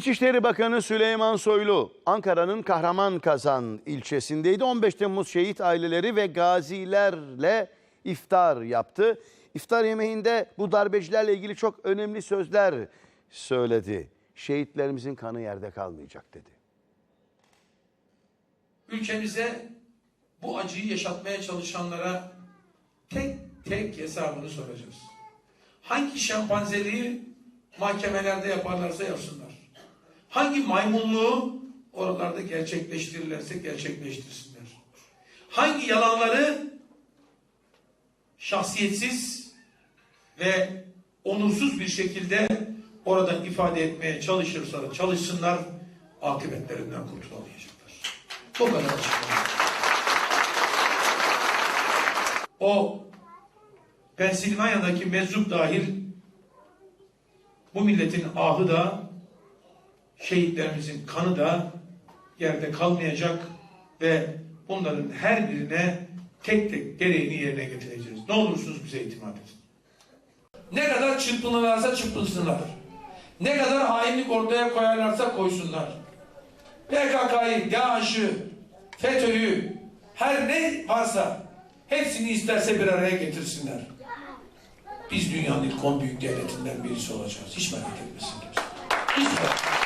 İçişleri Bakanı Süleyman Soylu, Ankara'nın Kahramankazan ilçesindeydi. 15 Temmuz şehit aileleri ve gazilerle iftar yaptı. İftar yemeğinde bu darbecilerle ilgili çok önemli sözler söyledi. Şehitlerimizin kanı yerde kalmayacak dedi. ülkemize bu acıyı yaşatmaya çalışanlara tek tek hesabını soracağız. Hangi şempanzeliği mahkemelerde yaparlarsa yapsınlar. Hangi maymunluğu oralarda gerçekleştirirlerse gerçekleştirsinler. Hangi yalanları şahsiyetsiz ve onursuz bir şekilde orada ifade etmeye çalışırsa çalışsınlar akıbetlerinden kurtulamayacaklar. Bu kadar açık. O Pensilvanya'daki meczup dahil bu milletin ahı da şehitlerimizin kanı da yerde kalmayacak ve bunların her birine tek tek gereğini yerine getireceğiz. Ne olursunuz bize itimat edin. Ne kadar çırpınırlarsa çırpınsınlar. Ne kadar hainlik ortaya koyarlarsa koysunlar. PKK'yı, DAEŞ'ı, FETÖ'yü, her ne varsa hepsini isterse bir araya getirsinler. Biz dünyanın ilk on büyük devletinden birisi olacağız. Hiç merak etmesin kimse. Hiç merak etmesin.